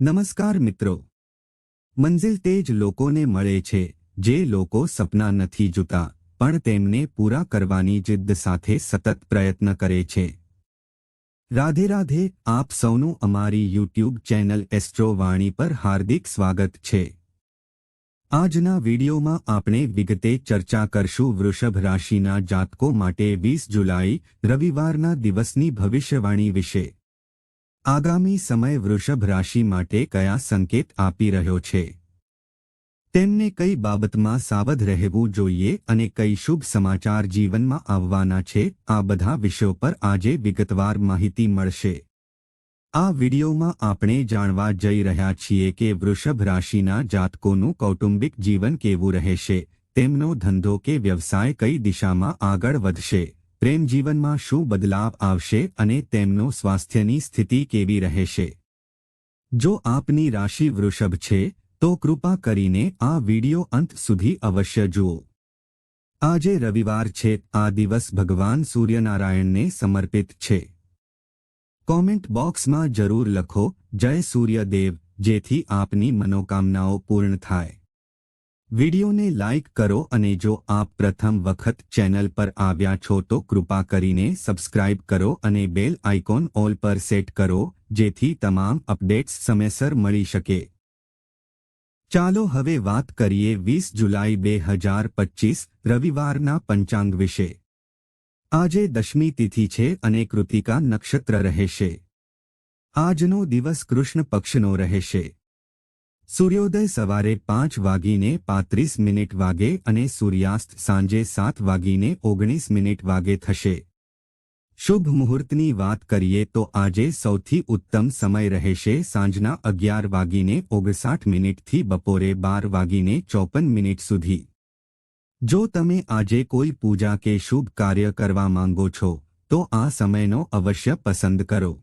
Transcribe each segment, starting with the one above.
નમસ્કાર મિત્રો. મંઝિલ તે જ લોકોને મળે છે, જે લોકો સપના નથી જોતા, પણ તેમને પૂરા કરવાની જિદ્દ સાથે સતત પ્રયત્ન કરે છે. રાધે રાધે, આપ સૌનું અમારી યુટ્યુબ ચેનલ એસ્ટ્રો વાણી પર હાર્દિક સ્વાગત છે. આજના વિડીયોમાં આપણે વિગતે ચર્ચા કરશું વૃષભ રાશિના જાતકો માટે વીસ જુલાઈ, રવિવારના દિવસની ભવિષ્યવાણી વિશે. આગામી સમય વૃષભ રાશિ માટે કયા સંકેત આપી રહ્યો છે? તેમને કઈ બાબતમાં સાવધ રહેવું જોઈએ અને કઈ શુભ સમાચાર જીવનમાં આવવાના છે? આ બધા વિષયો પર આજે વિગતવાર માહિતી મળશે. આ વિડિયોમાં આપણે જાણવા જઈ રહ્યા છીએ કે વૃષભ રાશિના જાતકોનું કૌટુંબિક જીવન કેવું રહેશે? તેમનો ધંધો કે વ્યવસાય કઈ દિશામાં આગળ વધશે? પ્રેમ જીવનમાં શું બદલાવ આવશે અને તેમનો સ્વાસ્થ્યની સ્થિતિ કેવી રહેશે? જો આપની રાશિ વૃષભ છે, તો કૃપા કરીને આ વિડિયો અંત સુધી અવશ્ય જુઓ. આજે રવિવાર છે, આ દિવસ ભગવાન સૂર્યનારાયણને સમર્પિત છે. કોમેન્ટ બોક્સમાં જરૂર લખો, જય સૂર્યદેવ જેથી આપની મનોકામનાઓ પૂર્ણ થાય. વિડિયોને લાઇક કરો અને જો આપ પ્રથમ વખત ચેનલ પર આવ્યા છો તો કૃપા કરીને સબસ્ક્રાઇબ કરો અને બેલ આઇકોન ઓલ પર સેટ કરો, જેથી તમામ અપડેટ્સ સમયસર મળી શકે. ચાલો હવે વાત કરીએ વીસ જુલાઈ બે હજાર પચીસ, રવિવારના પંચાંગ વિશે. આજે દશમી તિથિ છે અને કૃતિકા નક્ષત્ર રહેશે. આજનો દિવસ કૃષ્ણ પક્ષનો રહેશે. સૂર્યોદય સવારે પાંચ વાગીને પાંત્રીસ મિનિટ વાગે અને સૂર્યાસ્ત સાંજે સાત વાગીને ઓગણીસ મિનિટ વાગે થશે. શુભ મુહૂર્તની વાત કરીએ તો આજે સૌથી ઉત્તમ સમય રહેશે સાંજના અગિયાર વાગીને ઓગણસાઠ મિનિટથી બપોરે બાર વાગીને ચોપન મિનિટ સુધી. જો તમે આજે કોઈ પૂજા કે શુભ કાર્ય કરવા માંગો છો, તો આ સમયનો અવશ્ય પસંદ કરો.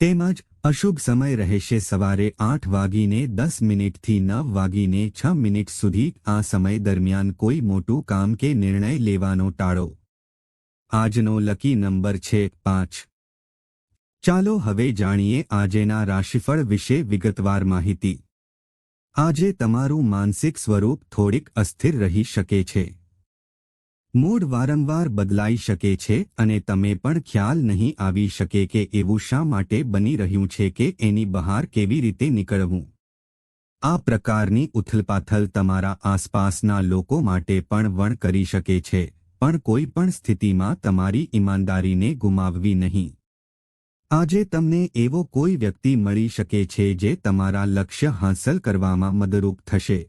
તેમજ અશુભ સમય રહેશે સવારે આઠ વાગીને દસ મિનિટથી નવ વાગીને છ મિનિટ સુધી આ સમય દરમિયાન કોઈ મોટું કામ કે નિર્ણય લેવાનો ટાળો. આજનો લકી નંબર છે પાંચ. ચાલો હવે જાણીએ આજેના રાશિફળ વિશે વિગતવાર માહિતી. આજે તમારું માનસિક સ્વરૂપ થોડીક અસ્થિર રહી શકે છે. મૂડ વારંવાર બદલાઈ શકે છે અને તમે પણ ખ્યાલ નહીં આવી શકે કે એવું શા માટે બની રહ્યું છે કે એની બહાર કેવી રીતે નીકળવું. આ પ્રકારની ઉથલપાથલ તમારા આસપાસના લોકો માટે પણ વણ કરી શકે છે, પણ કોઈ પણ સ્થિતિમાં તમારી ઈમાનદારીને ગુમાવવી નહીં. આજે તમને એવો કોઈ વ્યક્તિ મળી શકે છે જે તમારા લક્ષ્ય હાંસલ કરવામાં મદદરૂપ થશે.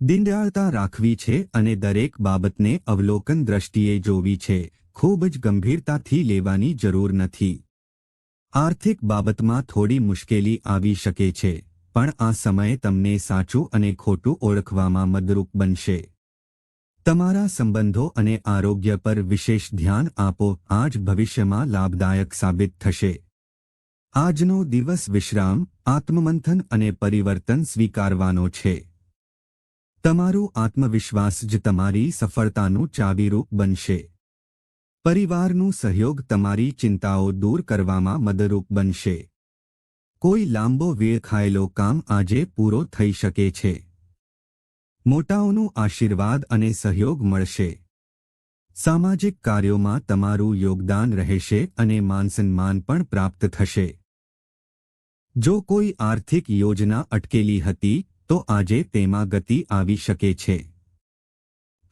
દિનદયાળતા રાખવી છે અને દરેક બાબતને અવલોકન દ્રષ્ટિએ જોવી છે. ખૂબ જ ગંભીરતાથી લેવાની જરૂર નથી. આર્થિક બાબતમાં થોડી મુશ્કેલી આવી શકે છે, પણ આ સમયે તમને સાચું અને ખોટું ઓળખવામાં મદરૂપ બનશે. તમારા સંબંધો અને આરોગ્ય પર વિશેષ ધ્યાન આપો, આજ ભવિષ્યમાં લાભદાયક સાબિત થશે. આજનો દિવસ વિશ્રામ, આત્મમંથન અને પરિવર્તન સ્વીકારવાનો છે. તમારું આત્મવિશ્વાસ જ તમારી સફળતાનું ચાવીરૂપ બનશે. પરિવારનું સહયોગ તમારી ચિંતાઓ દૂર કરવામાં મદદરૂપ બનશે. કોઈ લાંબો વેળ ખાયેલો કામ આજે પૂરો થઈ શકે છે. મોટાઓનું આશીર્વાદ અને સહયોગ મળશે. સામાજિક કાર્યોમાં તમારું યોગદાન રહેશે અને માનસન્માન પણ પ્રાપ્ત થશે. જો કોઈ આર્થિક યોજના અટકેલી હતી તો આજે તેમાં ગતિ આવી શકે છે.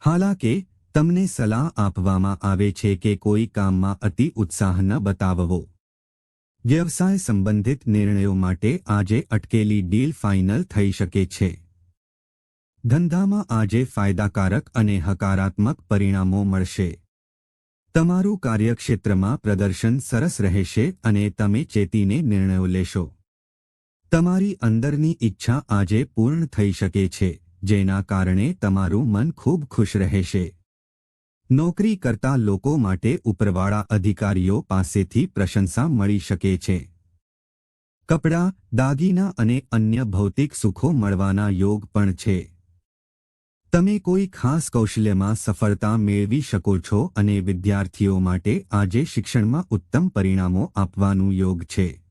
હાલાકે, તમને સલાહ આપવામાં આવે છે કે કોઈ કામમાં અતિ ઉત્સાહ ન બતાવવો. વ્યવસાય સંબંધિત નિર્ણયો માટે આજે અટકેલી ડીલ ફાઇનલ થઈ શકે છે. ધંધામાં આજે ફાયદાકારક અને હકારાત્મક પરિણામો મળશે. તમારું કાર્યક્ષેત્રમાં પ્રદર્શન સરસ રહેશે અને તમે ચેતીને નિર્ણયો લેશો. તમારી અંદરની ઈચ્છા આજે પૂર્ણ થઈ શકે છે, જેના કારણે તમારું મન ખૂબ ખુશ રહેશે. નોકરી કરતા લોકો માટે ઉપરવાળા અધિકારીઓ પાસેથી પ્રશંસા મળી શકે છે. કપડાં, દાગીના અને અન્ય ભૌતિક સુખો મળવાના યોગ પણ છે. તમે કોઈ ખાસ કૌશલ્યમાં સફળતા મેળવી શકો છો અને વિદ્યાર્થીઓ માટે આજે શિક્ષણમાં ઉત્તમ પરિણામો આપવાનું યોગ છે.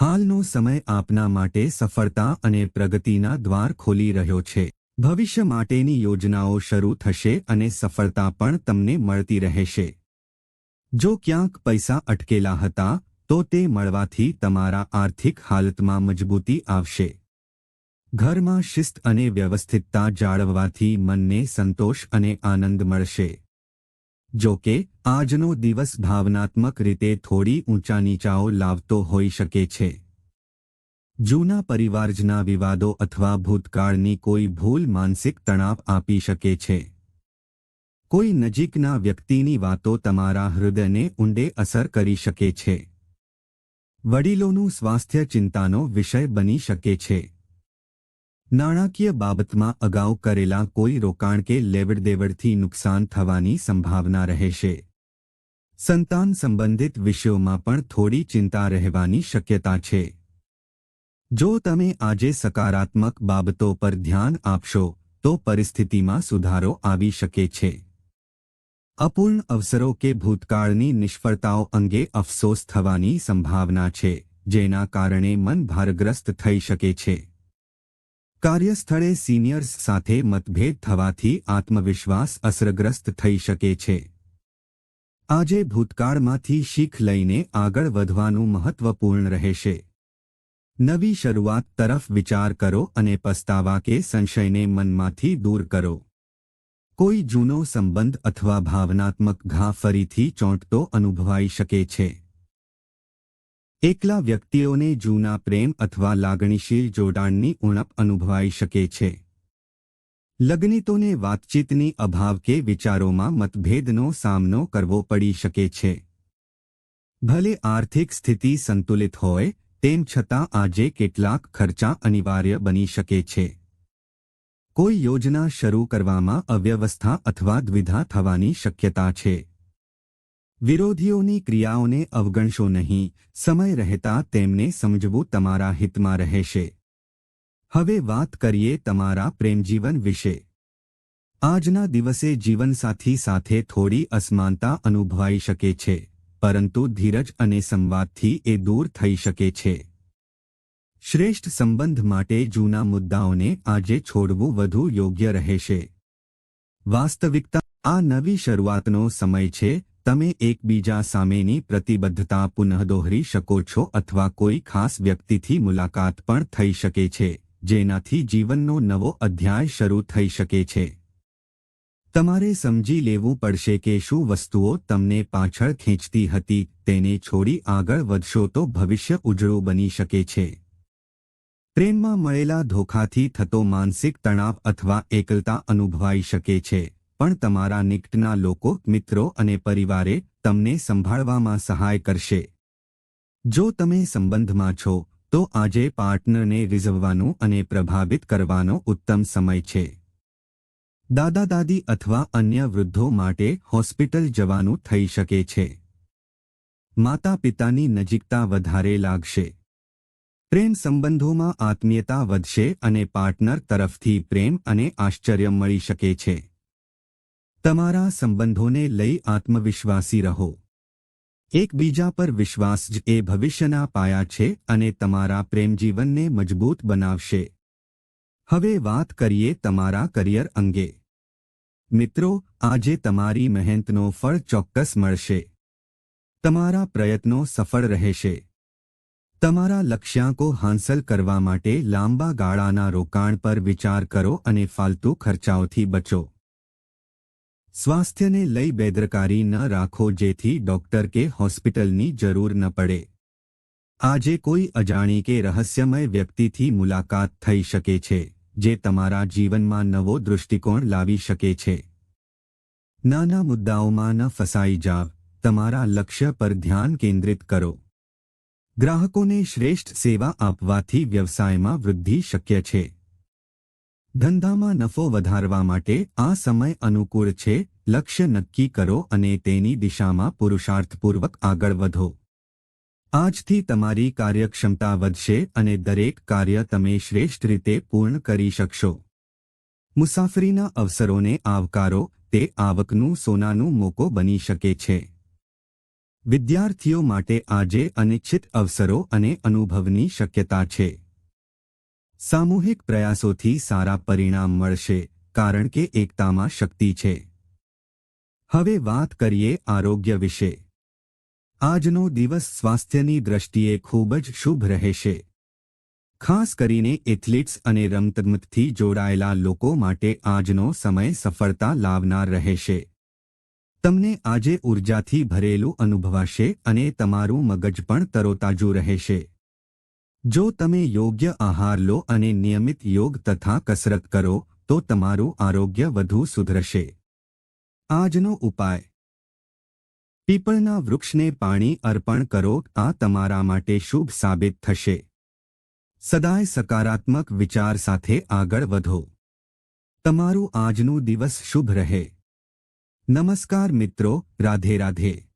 હાલનો સમય આપના માટે સફળતા અને પ્રગતિના દ્વાર ખોલી રહ્યો છે. ભવિષ્ય માટેની યોજનાઓ શરૂ થશે અને સફળતા પણ તમને મળતી રહેશે. જો ક્યાંક પૈસા અટકેલા હતા, તો તે મળવાથી તમારા આર્થિક હાલતમાં મજબૂતી આવશે. ઘરમાં શિસ્ત અને વ્યવસ્થિતતા જાળવવાથી મનને સંતોષ અને આનંદ મળશે. જો કે આજનો દિવસ ભાવનાત્મક રીતે થોડી ઊંચા નીચાઓ લાવતો હોઈ શકે છે. જૂના પરિવારજના વિવાદો અથવા ભૂતકાળની કોઈ ભૂલ માનસિક તણાવ આપી શકે છે. કોઈ નજીકના વ્યક્તિની વાતો તમારા હૃદયને ઊંડે અસર કરી શકે છે. વડીલોનું સ્વાસ્થ્ય ચિંતાનો વિષય બની શકે છે. નાણાકીય બાબતમાં અગાઉ કરેલા કોઈ રોકાણ કે લેવડદેવડથી નુકસાન થવાની સંભાવના રહેશે. સંતાન સંબંધિત વિષયોમાં પણ થોડી ચિંતા રહેવાની શક્યતા છે. જો તમે આજે સકારાત્મક બાબતો પર ધ્યાન આપશો, તો પરિસ્થિતિમાં સુધારો આવી શકે છે. અપૂર્ણ અવસરો કે ભૂતકાળની નિષ્ફળતાઓ અંગે અફસોસ થવાની સંભાવના છે, જેના કારણે મન ભારગ્રસ્ત થઈ શકે છે. કાર્યસ્થળે સિનિયર્સ સાથે મતભેદ થવાથી આત્મવિશ્વાસ અસરગ્રસ્ત થઈ શકે છે. આજે ભૂતકાળમાંથી શીખ લઈને આગળ વધવાનું મહત્વપૂર્ણ રહેશે. નવી શરૂઆત તરફ વિચાર કરો અને પસ્તાવા કે સંશયને મનમાંથી દૂર કરો. કોઈ જૂનો સંબંધ અથવા ભાવનાત્મક ઘા ફરીથી ચોંટતો અનુભવાઈ શકે છે. એકલા વ્યક્તિઓને જૂના પ્રેમ અથવા લાગણીશીલ જોડાણની ઉણપ અનુભવાઈ શકે છે. લગ્નિતોને વાતચીતની અભાવ કે વિચારોમાં મતભેદનો સામનો કરવો પડી શકે છે. ભલે આર્થિક સ્થિતિ સંતુલિત હોય, તેમ છતાં આજે કેટલાક ખર્ચા અનિવાર્ય બની શકે છે. કોઈ યોજના શરૂ કરવામાં અવ્યવસ્થા અથવા દ્વિધા થવાની શક્યતા છે. વિરોધીઓની ક્રિયાઓને અવગણશો નહીં, સમય રહેતા તેમને સમજવું તમારા હિતમાં રહેશે. હવે વાત કરીએ તમારા પ્રેમજીવન વિશે. આજના દિવસે જીવનસાથી સાથે થોડી અસમાનતા અનુભવાઈ શકે છે, પરંતુ ધીરજ અને સંવાદથી એ દૂર થઈ શકે છે. શ્રેષ્ઠ સંબંધ માટે જૂના મુદ્દાઓને આજે છોડવું વધુ યોગ્ય રહેશે. વાસ્તવિકતા, આ નવી શરૂઆતનો સમય છે તમે એકબીજા સામેની પ્રતિબદ્ધતા પુનઃદોહરી શકો છો અથવા કોઈ ખાસ વ્યક્તિથી મુલાકાત પણ થઈ શકે છે, જેનાથી જીવનનો નવો અધ્યાય શરૂ થઈ શકે છે. તમારે સમજી લેવું પડશે કે શું વસ્તુઓ તમને પાછળ ખેંચતી હતી, તેને છોડી આગળ વધશો તો ભવિષ્ય ઉજળું બની શકે છે. પ્રેમમાં મળેલા ધોખાથી થતો માનસિક તણાવ અથવા એકલતા અનુભવાઈ શકે છે. પણ તમારા નિકટના લોકો, મિત્રો અને પરિવારે તમને સંભાળવામાં સહાય કરશે. જો તમે સંબંધમાં છો, તો આજે પાર્ટનરને રીઝવવાનું અને પ્રભાવિત કરવાનો ઉત્તમ સમય છે. દાદા દાદી અથવા અન્ય વૃદ્ધો માટે હોસ્પિટલ જવાનું થઈ શકે છે. માતા પિતાની નજીકતા વધારે લાગશે. પ્રેમ સંબંધોમાં આત્મીયતા વધશે અને પાર્ટનર તરફથી પ્રેમ અને આશ્ચર્ય મળી શકે છે. તમારા સંબંધોને લઈ આત્મવિશ્વાસી રહો. એકબીજા પર વિશ્વાસ જ એ ભવિષ્યના પાયા છે અને તમારા પ્રેમજીવનને મજબૂત બનાવશે. હવે વાત કરીએ તમારા કરિયર અંગે. મિત્રો, આજે તમારી મહેનતનો ફળ ચોક્કસ મળશે. તમારા પ્રયત્નો સફળ રહેશે. તમારા લક્ષ્યાંકો હાંસલ કરવા માટે લાંબા ગાળાના રોકાણ પર વિચાર કરો અને ફાલતુ ખર્ચાઓથી બચો. સ્વાસ્થ્યને લઈ બેદરકારી ન રાખો જેથી ડોક્ટર કે હોસ્પિટલની જરૂર ન પડે. આજે કોઈ અજાણી કે રહસ્યમય વ્યક્તિથી મુલાકાત થઈ શકે છે, જે તમારા જીવનમાં નવો દૃષ્ટિકોણ લાવી શકે છે. નાના મુદ્દાઓમાં ન ફસાઈ જાવ, તમારા લક્ષ્ય પર ધ્યાન કેન્દ્રિત કરો. ગ્રાહકોને શ્રેષ્ઠ સેવા આપવાથી વ્યવસાયમાં વૃદ્ધિ શક્ય છે. ધંધામાં નફો વધારવા માટે આ સમય અનુકૂળ છે, લક્ષ્ય નક્કી કરો અને તેની દિશામાં પુરુષાર્થપૂર્વક આગળ વધો. આજથી તમારી કાર્યક્ષમતા વધશે અને દરેક કાર્ય તમે શ્રેષ્ઠ રીતે પૂર્ણ કરી શકશો. મુસાફરીના અવસરોને આવકારો, તે આવકનું સોનાનું મોકો બની શકે છે. વિદ્યાર્થીઓ માટે આજે અનિચ્છિત અવસરો અને અનુભવની શક્યતા છે. સામૂહિક પ્રયાસોથી સારા પરિણામ મળશે, કારણ કે એકતામાં શક્તિ છે. હવે વાત કરીએ આરોગ્ય વિશે. આજનો દિવસ સ્વાસ્થ્યની દ્રષ્ટિએ ખૂબ જ શુભ રહેશે. ખાસ કરીને એથ્લીટ્સ અને રમતગમતથી જોડાયેલા લોકો માટે આજનો સમય સફળતા લાવનાર રહેશે. તમને આજે ઊર્જાથી ભરેલું અનુભવાશે અને તમારું મગજ પણ તરોતાજું રહેશે. જો તમે યોગ્ય આહાર લો અને નિયમિત યોગ તથા કસરત કરો, તો તમારું આરોગ્ય વધુ સુધરશે. આજનો ઉપાય. પીપળના વૃક્ષને પાણી અર્પણ કરો, આ તમારા માટે શુભ સાબિત થશે. સદાય સકારાત્મક વિચાર સાથે આગળ વધો. તમારું આજનું દિવસ શુભ રહે. નમસ્કાર મિત્રો, રાધે રાધે.